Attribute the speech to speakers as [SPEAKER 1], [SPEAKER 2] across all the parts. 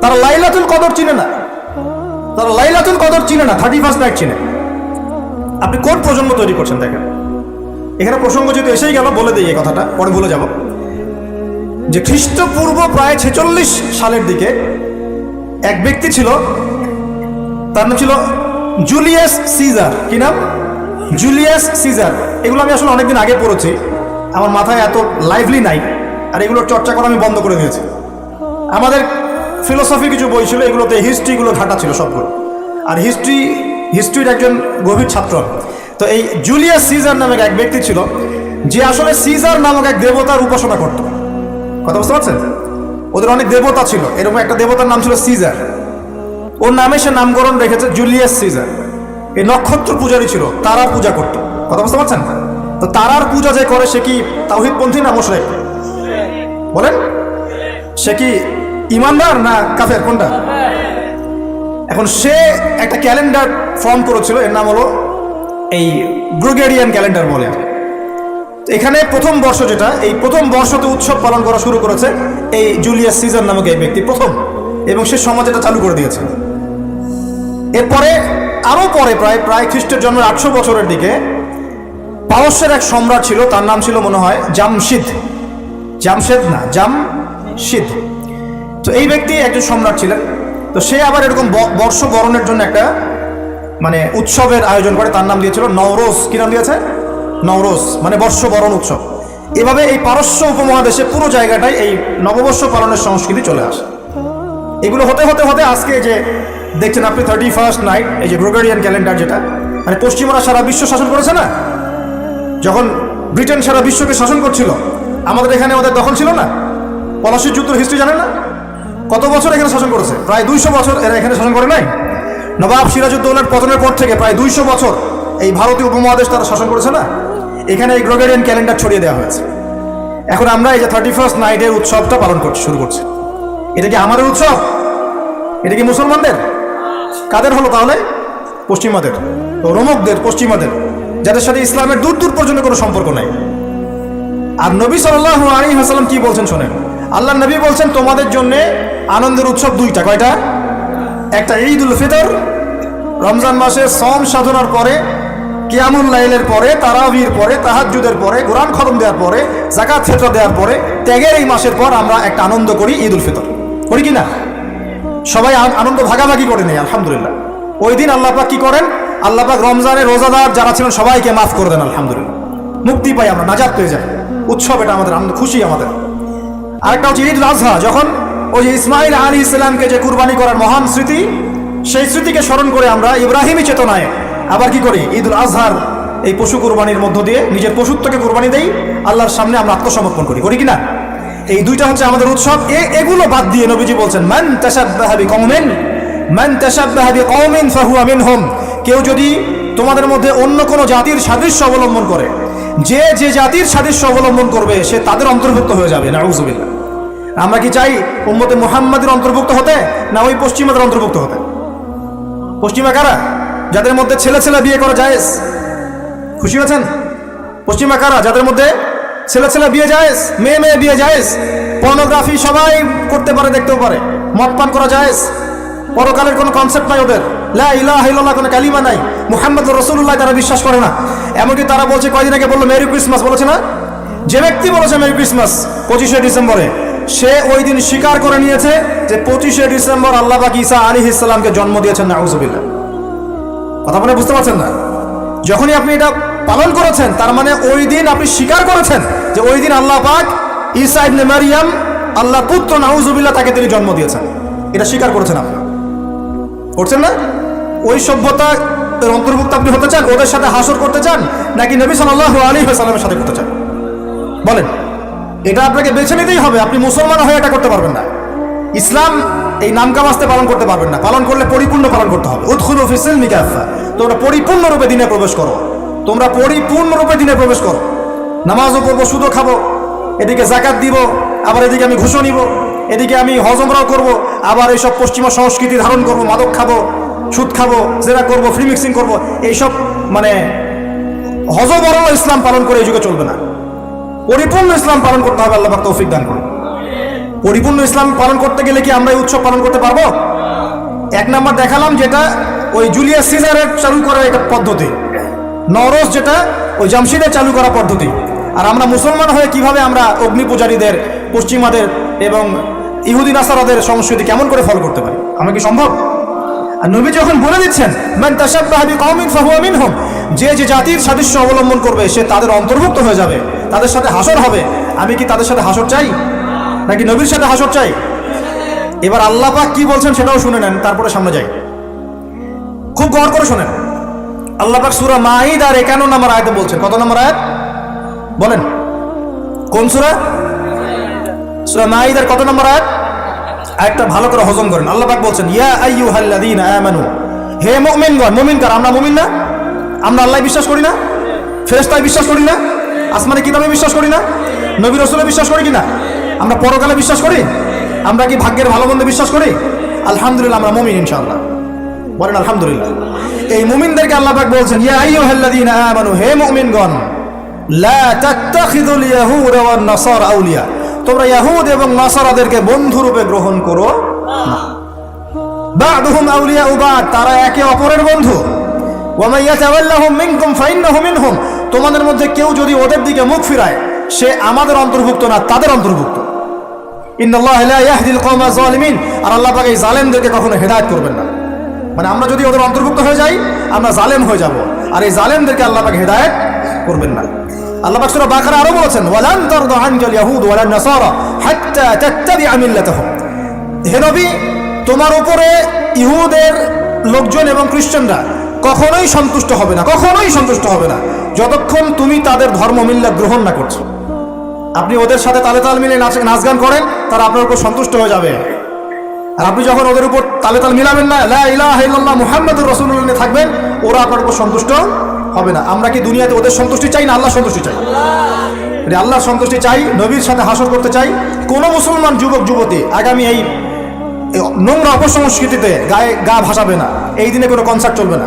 [SPEAKER 1] তারা লাইলাতুল কদর চিনে না। তারা লাইলাতুল কদর চিনে না থার্টি ফার্স্ট নাইট চিনে। আপনি কোন প্রজন্ম তৈরি করছেন দেখেন। এখানে প্রসঙ্গ যদি এসেই গেল, বলে দিই এই কথাটা, পরে ভুলে যাব। যে খ্রিস্টপূর্ব প্রায় ছেচল্লিশ সালের দিকে এক ব্যক্তি ছিল, তার নাম ছিল জুলিয়াস সিজার। কি নাম? Julius Caesar. এগুলো আমি আসলে অনেকদিন আগে পড়েছি। আমার মাথায় এত লাইভলি নাই, আর এগুলোর চর্চা করা আমি বন্ধ করে দিয়েছি। আমাদের ফিলোসফি কিছু বই ছিল, এগুলোতে হিস্ট্রিগুলো ঘাটা ছিল সবগুলো। আর হিস্ট্রি হিস্ট্রির একজন গভীর ছাত্র। তো এই জুলিয়াস সিজার নামক এক ব্যক্তি ছিল, যে আসলে সিজার নামক এক দেবতার উপাসনা করত। কথা বুঝতে পারছেন? ওদের অনেক দেবতা ছিল, এরকম একটা দেবতার নাম ছিল সিজার ওর নামে সে নামকরণ রেখেছে জুলিয়াস সিজার এই নক্ষত্র পূজারই ছিল তারার পূজা করত। কথা বুঝতে পারছেন? তো তারার পূজা যে করে, সে কি তাওহিদপন্থী না মোশরেক? বলেন। সে কি ইমানদার না কাফের? কোনটা? এখন সে একটা ক্যালেন্ডার ফর্ম করেছিল, এর নাম হলো এই গ্রুগেরিয়ান ক্যালেন্ডার বলে। এখানে প্রথম বর্ষ যেটা, এই প্রথম বর্ষতে উৎসব পালন করা শুরু করেছে এই জুলিয়াস সিজার নামক এই ব্যক্তি, প্রথম। এবং সে সমাজ এটা চালু করে দিয়েছে। এরপরে, আরও পরে প্রায় প্রায় খ্রিস্টের জন্মের আটশো বছরের দিকে, পারস্যের এক সম্রাট ছিল, তার নাম ছিল মনে হয় জামশিদ। জামশেদ না, জামশিদ। তো এই ব্যক্তি একজন সম্রাট ছিলেন। তো সে আবার এরকম ব- বর্ষ বরণের জন্য একটা মানে উৎসবের আয়োজন করে, তার নাম দিয়েছিল নওরোজ। কি নাম দিয়েছে? নওরোজ মানে বর্ষ বরণ উৎসব। এভাবে এই পারস্য উপমহাদেশে পুরো জায়গাটায় এই নববর্ষ পালনের সংস্কৃতি চলে আসে। এগুলো হতে হতে হতে আজকে যে দেখছেন আপনি থার্টি ফার্স্ট নাইট এই যে গ্রোগেরিয়ান ক্যালেন্ডার যেটা মানে পশ্চিমরা সারা বিশ্ব শাসন করেছে না? যখন ব্রিটেন সারা বিশ্বকে শাসন করছিল, আমাদের এখানে ওদের দখল ছিল না? পলাশির যুদ্ধের হিস্ট্রি জানে না? কত বছর এখানে শাসন করেছে? প্রায় দুইশো বছর এরা এখানে শাসন করে নাই? নবাব সিরাজউদ্দৌলার পতনের পর থেকে প্রায় দুইশো বছর এই ভারতীয় উপমহাদেশ তারা শাসন করেছে না? এখানে এই গ্রোগেরিয়ান ক্যালেন্ডার ছড়িয়ে দেওয়া হয়েছে। এখন আমরা এই যে থার্টি ফার্স্ট নাইটের উৎসবটা পালন করছি শুরু করছি। এটা কি আমাদের উৎসব? এটা কি মুসলমানদের? কাদের হলো তাহলে? পশ্চিমাদের। রোমকদের, পশ্চিমাদের। যাদের সাথে ইসলামের দূর দূর পর্যন্ত কোনো সম্পর্ক নাই। আর নবী সাল্লাহ আলী হাসালাম কি বলছেন শোনেন? আল্লাহ নবী বলছেন, তোমাদের জন্য আনন্দের উৎসব দুইটা, কয়টা? একটা ঈদ উল ফিতর, রমজান মাসে সম সাধনার পরে, কিয়ামুল লাইলের পরে, তারাবির পরে তাহাজুদের পরে, কোরআন খতম দেওয়ার পরে জাকাত ফেতরা দেওয়ার পরে, ত্যাগের এই মাসের পর আমরা একটা আনন্দ করি ঈদ উল ফিতর। করি কি না? সবাই আনন্দ ভাগাভাগি করে নেই আলহামদুলিল্লাহ। ওই দিন আল্লাহ পাক কি করেন? আল্লাহ পাক রমজানের রোজাদার যারা ছিলেন, সবাইকে মাফ করে দেন, আলহামদুলিল্লাহ। মুক্তি পাই আমরা, নাজাত পেয়ে যাই। উৎসব এটা আমাদের, আনন্দ, খুশি আমাদের। আরেকটা হচ্ছে ঈদ আজহা, যখন ওই যে ইসমাইল আলী ইসলামকে যে কুরবানি করার মহান স্মৃতি, সেই স্মৃতিকে স্মরণ করে আমরা ইব্রাহিমী চেতনায় আবার কি করি? ঈদুল আজহার এই পশু কুরবানির মধ্য দিয়ে নিজের পশুত্বকে কুরবানি দেই, আল্লাহর সামনে আমরা আত্মসমর্পণ করি। করি কি না? এই দুইটা হচ্ছে আমাদের উৎসব। এ, এগুলো বাদ দিয়ে নবীজি বলছেন ম্যান মান তাসাব্বাহা বিকওমিন, মান তাসাব্বাহা বিকওমিন ফাহুয়া হোম কেউ যদি তোমাদের মধ্যে অন্য কোনো জাতির সাদৃশ্য অবলম্বন করে, যে যে জাতির সাদৃশ্য অবলম্বন করবে, সে তাদের অন্তর্ভুক্ত হয়ে যাবে। না আমরা কি চাই উম্মতে মুহাম্মাদের অন্তর্ভুক্ত হতে, না ওই পশ্চিমাদের অন্তর্ভুক্ত হতে? পশ্চিমা কারা? যাদের মধ্যে ছেলে ছেলে বিয়ে করা যায় খুশি হয়েছেন পশ্চিমা কারা? যাদের মধ্যে ছেলে ছেলে বিয়ে যায় মেয়ে মেয়ে বিয়ে যায় পর্নোগ্রাফি সবাই করতে পারে, দেখতেও পারে। মদ পান করা যায় পরকালের কোনো কনসেপ্ট নাই ওদের। লা ইলাহা ইল্লাল্লাহ কোনো কালিমা নাই। মুহাম্মদ রসুল্লাহ তারা বিশ্বাস করে না। এমনকি তারা বলছে, কয়দিন আগে বলল, মেরি ক্রিসমাস বলেছে না? যে ব্যক্তি বলেছে, মেরি ক্রিসমাস পঁচিশে ডিসেম্বরে। সে ওই দিন স্বীকার করে নিয়েছে যে পঁচিশে ডিসেম্বর আল্লাহ পাক ঈসা আলী ইসলামকে জন্ম দিয়েছেন, নাউজুবিল্লাহ। কথা মানে বুঝতে পারছেন না? যখনই আপনি এটা পালন করেছেন, তার মানে ওই দিন আপনি স্বীকার করেছেন যে ওই দিন আল্লাহ পাক ঈসা ইবনে মারিয়াম, আল্লাহর পুত্র, নাউজুবিল্লাহ, তাকে তিনি জন্ম দিয়েছেন। এটা স্বীকার করেছেন আপনি। করছেন না? ওই সভ্যতা অন্তর্ভুক্ত আপনি হতে চান? ওদের সাথে হাসর করতে চান? নাকি নবী সাল্লাহ আলী সাল্লামের সাথে করতে চান? বলেন। এটা আপনাকে বেছে নিতেই হবে। আপনি মুসলমান হয়ে এটা করতে পারবেন না। ইসলাম এই নামকা বাস্তে পালন করতে পারবেন না। পালন করলে পরিপূর্ণ পালন করতে হবে। উৎখুল অফিসিল মিকাফা তোমরা পরিপূর্ণরূপে দিনে প্রবেশ করো। তোমরা পরিপূর্ণরূপে দিনে প্রবেশ করো। নামাজও করব সুদও খাব। এদিকে জাকাত দিব, আবার এদিকে আমি ঘুষো নিব। এদিকে আমি হজমরাও করব, আবার এইসব পশ্চিমা সংস্কৃতি ধারণ করব, মাদক খাব, সুদ খাব জেরা করব, ফ্রি মিক্সিং করব। এইসব মানে হজবরল ইসলাম পালন করে এই যুগে চলবে না। পরিপূর্ণ ইসলাম পালন করতে হবে, আল্লাহ তৌফিক দান করুন। পরিপূর্ণ ইসলাম পালন করতে গেলে কি আমরা এই উৎসব পালন করতে পারব? এক নাম্বার দেখালাম যেটা ওই জুলিয়াস সিজারের চালু করা একটা পদ্ধতি। নরস যেটা ওই জামশিদের চালু করা পদ্ধতি। আর আমরা মুসলমান হয়ে কীভাবে আমরা অগ্নি পূজারীদের, পশ্চিমাদের এবং ইহুদিন নাসারাদের সংস্কৃতি কেমন করে ফলো করতে পারি? আমরা কি সম্ভব? আর নবী যখন বলে দিচ্ছেন, মান তাশাব্বাহা বিকওমিন ফাহুয়া মিনহুম যে যে জাতির সাদৃশ্য অবলম্বন করবে, সে তাদের অন্তর্ভুক্ত হয়ে যাবে। তাদের সাথে হাসর হবে? আমি কি তাদের সাথে হাসর চাই? নাকি নবীর সাথে হাসর চাই? এবার আল্লাহ পাক কি বলছেন সেটাও শুনে নেন, তারপরে সামনে যাই। খুব গড় করে শোনেন। আল্লাহ পাক সূরা মাঈদ আর 51 নম্বর আয়াতে বলছেন। কত নম্বর আয়াত? বলেন। কোন সুরা? সুরা মাঈদ আর কত নম্বর আয়াত? একটা ভালো করে হজম করেন। আল্লাহ পাক বলছেন, ইয়া আইয়ুহাল্লাযীনা আমানু। হে মুমিনগণ মুমিন কার আমরা মুমিন না? আমরা আল্লাহ বিশ্বাস করি না? ফেরেশতায় বিশ্বাস করি না? আসমানে কিতাবে বিশ্বাস করি না? নবী রসুলে বিশ্বাস করি কিনা? আমরা পরকালে বিশ্বাস করি? আমরা কি ভাগ্যের ভালো মন্দ বিশ্বাস করি? আলহামদুলিল্লাহ, আমরা মুমিন ইনশাআল্লাহ। বলেন আলহামদুলিল্লাহ। এই মুমিনদেরকে আল্লাহ পাক বলছেন, ইয়া আইয়ুহাল্লাযীনা আমানু, হে মুমিনগণ, লা তাত্তাখিযুল ইয়াহুদা ওয়ান নাসারা আউলিয়া। তোমরা ইয়াহুদ এবং নাসারাদেরকে বন্ধু রূপে গ্রহণ করো না। বা'দুহুম আউলিয়াউ বা'দ তারা একে অপরের বন্ধু। ওয়া মান ইয়াতাওয়াল্লাহুম মিনকুম, ফাইন্নাহু মিনহুম। তোমাদের মধ্যে কেউ যদি ওদের দিকে মুখ ফিরায়, সে আমাদের অন্তর্ভুক্ত না, তাদের অন্তর্ভুক্ত। আর আল্লাহ এই জালেমদেরকে কখনো হেদায়েত করবেন না। মানে আমরা যদি ওদের অন্তর্ভুক্ত হয়ে যাই, আমরা জালেম হয়ে যাব। আর এই জালেমদেরকে আল্লাহ হেদায়েত করবেন না। আল্লাহ বলেছেন তোমার উপরে ইহুদের লোকজন এবং খ্রিস্টানরা কখনোই সন্তুষ্ট হবে না, কখনোই সন্তুষ্ট হবে না। যতক্ষণ তুমি তাদের ধর্ম মিল্লা গ্রহণ না করছ। আপনি ওদের সাথে তালে তাল মিলে নাচ নাচ গান করেন, তারা আপনার উপর সন্তুষ্ট হয়ে যাবে। আর আপনি যখন ওদের উপর তালে তাল মিলাবেন না, লা ইলাহা ইল্লাল্লাহ মুহাম্মাদুর রাসূলুল্লাহ নিয়ে থাকবেন, ওরা আপনার উপর সন্তুষ্ট হবে না। আমরা কি দুনিয়াতে ওদের সন্তুষ্টি চাই না আল্লাহ সন্তুষ্টি চাই? যদি আল্লাহর সন্তুষ্টি চাই, নবীর সাথে হাসর করতে চাই। কোন মুসলমান যুবক, যুবতী আগামী এই নোংরা অপসংস্কৃতিতে গায়ে গা ভাসাবে না। এই দিনে কোনো কনসার্ট চলবে না।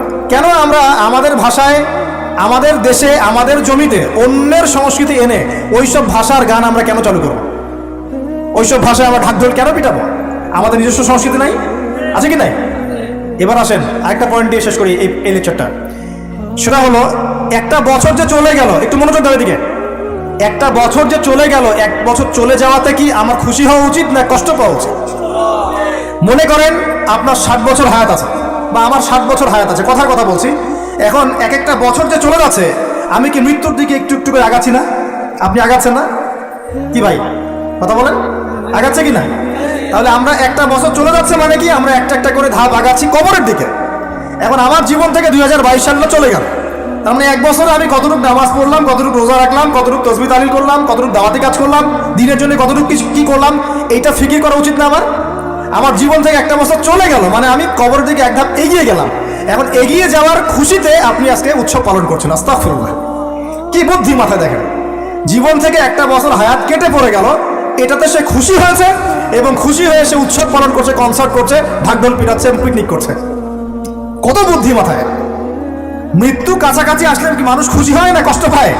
[SPEAKER 1] কেন আমরা আমাদের ভাষায়, আমাদের দেশে, আমাদের জমিতে অন্যের সংস্কৃতি এনে ওইসব ভাষার গান আমরা কেন চালু করব? ওইসব ভাষায় আমরা ঢাকঢোল কেন পিটাবো? আমাদের নিজস্ব সংস্কৃতি নাই? আছে কি নাই? এবার আসেন, আরেকটা পয়েন্ট দিয়ে শেষ করি এই লেকচারটা সেটা হলো, একটা বছর যে চলে গেল, একটু মনোযোগ দেওয়ার দিকে একটা বছর যে চলে গেল, এক বছর চলে যাওয়াতে কি আমার খুশি হওয়া উচিত না কষ্ট পাওয়া উচিত? মনে করেন, আপনার ষাট বছর হায়াত আছে। বা আমার ষাট বছর হায়াত আছে, কথার কথা বলছি। এখন এক একটা বছর যে চলে যাচ্ছে আমি কি মৃত্যুর দিকে একটু একটু করে আগাচ্ছি না? আপনি আগাচ্ছেন না? কি ভাই, কথা বলেন। আগাচ্ছে কি না তাহলে আমরা একটা বছর চলে যাচ্ছে মানে কি, আমরা একটা একটা করে ধাপ আগাচ্ছি কবরের দিকে। এখন আমার জীবন থেকে দুই হাজার বাইশ সালে চলে গেল। তার মানে এক বছরে আমি কতটুকু নামাজ পড়লাম, কতটুকু রোজা রাখলাম, কতটুকু তসবি তালিল করলাম, কতটুকু দাওয়াতি কাজ করলাম, দিনের জন্য কতটুকু কিছু কী করলাম, এইটা ফিকির করা উচিত না আমার? আমার জীবন থেকে একটা বছর চলে গেল মানে আমি কবর দিকে এক ধাপ এগিয়ে গেলাম। এখন এগিয়ে যাওয়ার খুশিতে আপনি আজকে উৎসব পালন করছেন, আস্তাগফিরুল্লাহ। কি বুদ্ধি মাথায় দেখেন? জীবন থেকে একটা বছর হায়াত কেটে পড়ে গেল, এটাতে সে খুশি হয়েছে এবং খুশি হয়ে সে উৎসব পালন করছে কনসার্ট করছে, ঢাকঢোল পিটাচ্ছে পিকনিক করছে। কত বুদ্ধি মাথায়? মৃত্যু কাছাকাছি আসলে কি মানুষ খুশি হয় না কষ্ট পায়?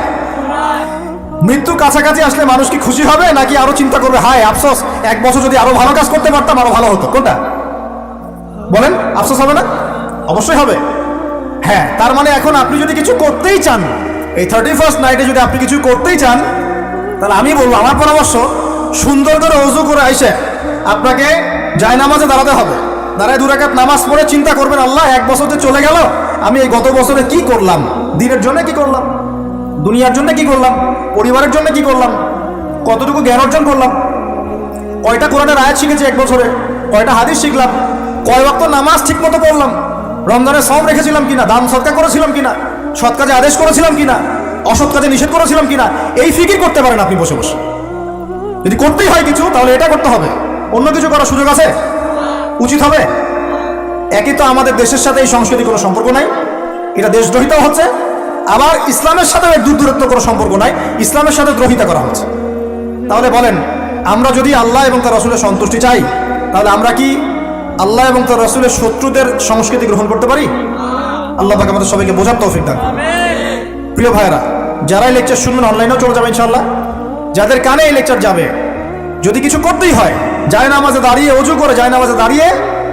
[SPEAKER 1] মৃত্যু কাছাকাছি আসলে মানুষ কি খুশি হবে নাকি আরও চিন্তা করবে, হায়, আফসোস, এক বছর যদি আরও ভালো কাজ করতে পারতাম, আরও ভালো হতো। কোনটা? বলেন, আফসোস হবে না? অবশ্যই হবে। হ্যাঁ তার মানে এখন আপনি যদি কিছু করতেই চান, এই থার্টি ফার্স্ট নাইটে যদি আপনি কিছু করতেই চান, তাহলে আমি বলব, আমার পরামর্শ সুন্দর করে অজু করে আইসে আপনাকে জায় নামাজে দাঁড়াতে হবে। দাঁড়ায় দুরাকাত নামাজ পড়ে চিন্তা করবেন, আল্লাহ, এক বছর যে চলে গেল, আমি এই গত বছরে কি করলাম? দিনের জন্য কি করলাম? দুনিয়ার জন্য কি করলাম? পরিবারের জন্য কি করলাম? কতটুকু জ্ঞান অর্জন করলাম? কয়টা কোরআনের আয়াত শিখেছি এক বছরে? কয়টা হাদিস শিখলাম? কয় বক্ত নামাজ ঠিক মতো পড়লাম? রমজানের সব রেখেছিলাম কিনা? দান সৎকার করেছিলাম কিনা? সৎ কাজে আদেশ করেছিলাম কিনা? অসৎ কাজে নিষেধ করেছিলাম কিনা? এই ফিকির করতে পারেন আপনি বসে বসে। যদি করতেই হয় কিছু, তাহলে এটা করতে হবে। অন্য কিছু করার সুযোগ আছে? উচিত হবে? একই তো আমাদের দেশের সাথে এই সংস্কৃতি কোনো সম্পর্ক নাই। এটা দেশদ্রোহিতাও হচ্ছে। আবার ইসলামের সাথে দূর দূরত্ব কোনো সম্পর্ক নাই, ইসলামের সাথে দ্রোহিতা করা হচ্ছে তাহলে বলেন, আমরা যদি আল্লাহ এবং তার রসুলের সন্তুষ্টি চাই, তাহলে আমরা কি আল্লাহ এবং তার রসুলের শত্রুদের সংস্কৃতি গ্রহণ করতে পারি? আল্লাহ তাকে আমাদের সবাইকে বোঝার তৌফিক দান। প্রিয় ভাইয়েরা যারা এই লেকচার শুনবেন অনলাইনেও চলে যাবে ইনশাল্লাহ যাদের কানে এই লেকচার যাবে, যদি কিছু করতেই হয়, যায় নামাজে দাঁড়িয়ে অজু করে, যায় নামাজে দাঁড়িয়ে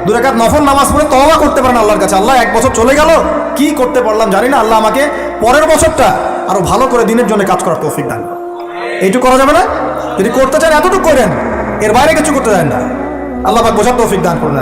[SPEAKER 1] দুরাকাত নফল নামাজ পড়ে তওবা করতে পারেন আল্লাহর কাছে। আল্লাহ এক বছর চলে গেল, কি করতে পারলাম জানি না, আল্লাহ আমাকে পরের বছরটা আরও ভালো করে দিনের জন্য কাজ করার তৌফিক দান। এইটুকু করা যাবে না? যদি করতে চান এতটুকু করেন, এর বাইরে কিছু করতে চান না। আল্লাহ বোঝার তৌফিক দান করুন